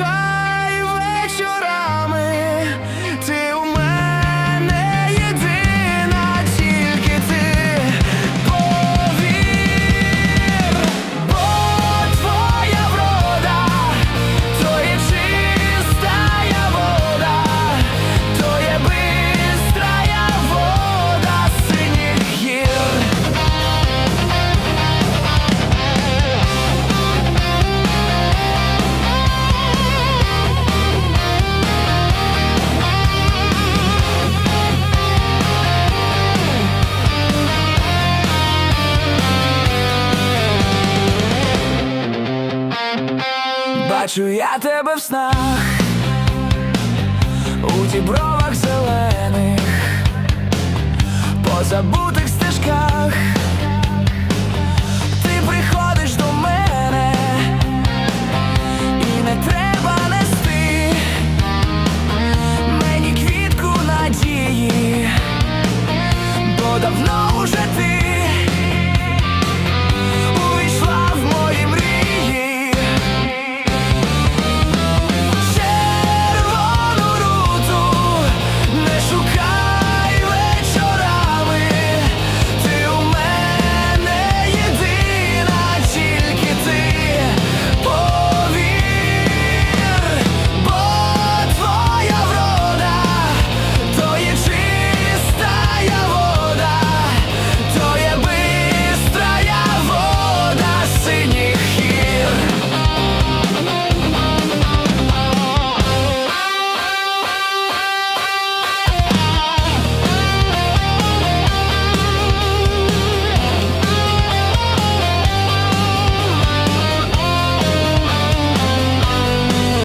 cry. Бачу я тебе в снах у дібровах зелених, позабув